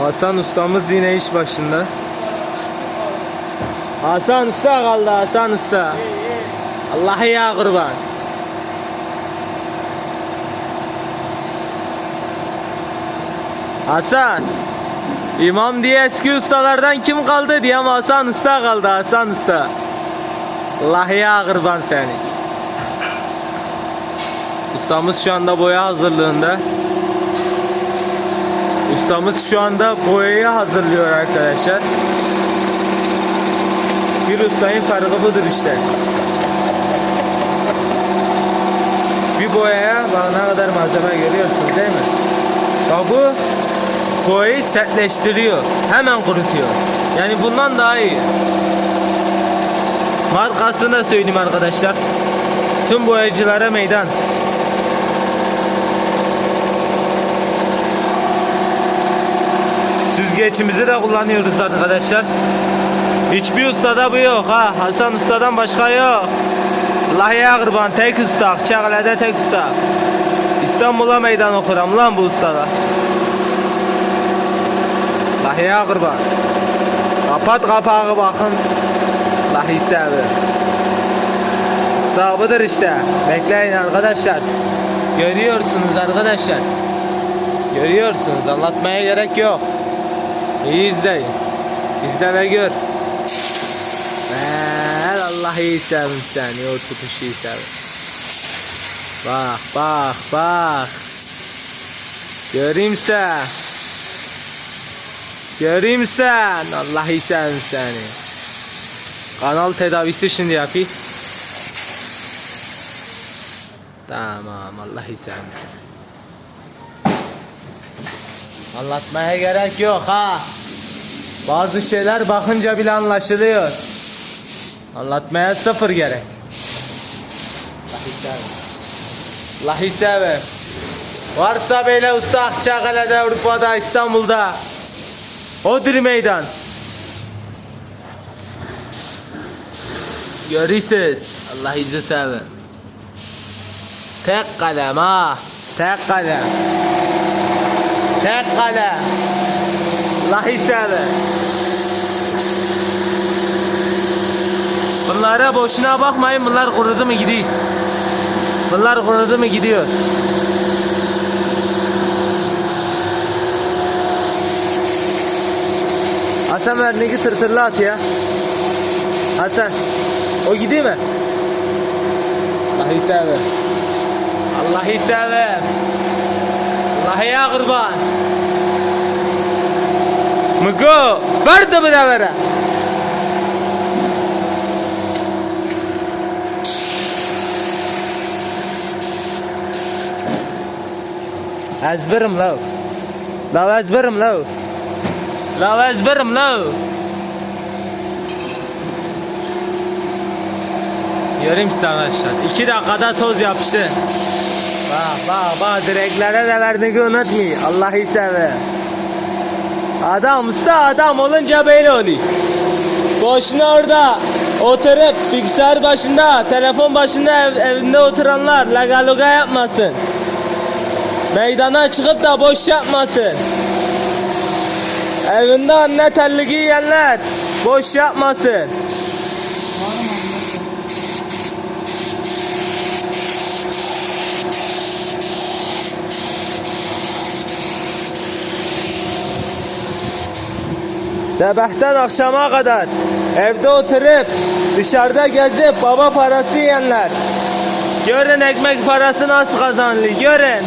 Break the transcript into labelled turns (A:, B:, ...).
A: Hasan ustamız yine iş başında. Hasan usta kaldı Hasan usta. Allah ya kurban. Hasan. İmam diye eski ustalardan kim kaldı diye ama Hasan usta kaldı Hasan usta. Allah ya kurban seni. Ustamız şu anda boya hazırlığında. Ustamız şu anda boyayı hazırlıyor arkadaşlar. Bir ustayın farkı budur işte. Bir boyaya bak ne kadar malzeme görüyorsunuz değil mi? Bak bu boyayı sertleştiriyor. Hemen kurutuyor. Yani bundan daha iyi. Markasını da söyleyeyim arkadaşlar. Tüm boyacılara meydan. Süzgeçimizi de kullanıyoruz arkadaşlar. Hiçbir ustada bu yok ha. Hasan ustadan başka yok. Allah ya kurban tek usta. Çağla'da tek usta. İstanbul'a meydan okuram lan bu ustada. Allah ya kurban. Kapat kapağı bakın. Allah hissabı. Usta işte. Bekleyin arkadaşlar. Görüyorsunuz arkadaşlar. Görüyorsunuz. Anlatmaya gerek yok. İyi izleyin. İzle ve gör. Ver Allah iyi sevim seni. O tutuşu iyi sevim. Bak bak bak. Göreyim sen. Allah iyi sevim seni. Kanal tedavisi şimdi yapayım. Tamam Allah iyi sevim seni. Anlatmaya gerek yok ha. Bazı şeyler bakınca bile anlaşılıyor. Anlatmaya sıfır gerek. Lahi sever. Varsa böyle usta Akçakale'de, Avrupa'da, İstanbul'da. Odur meydan. Görürsünüz. Allah izni sever. Tek kalem ha. Tek kalem. Tek kalem. Lahi sever. Bunlara boşuna bakmayın. Bunlar kurudu mu gidiyor. Bunlar kurudu mu gidiyor. Hasan ver ne tırtırlı at ya. Hasan. O gidiyor mu? Sever. Allah'ı sever. Allah'a kurban. Mıko. Ver de bana vere. Ezberim lav. Lav ezberim lav. Lav ezberim lav. Göreyim size arkadaşlar. İki dakikada toz yapıştı. Bak bak bak direklere de verdiğini unutmayın. Allah'ı sever. Adam usta adam olunca böyle oluyor. Boşuna orada oturup bilgisayar başında, telefon başında ev, evinde oturanlar lagaluga yapmasın. Meydana çıkıp da boş yapmasın. Evinde anne terliği yiyenler boş yapmasın. Sabahtan akşama kadar evde oturup dışarıda gezip baba parası yiyenler. Görün ekmek parası nasıl kazanılıyor görün.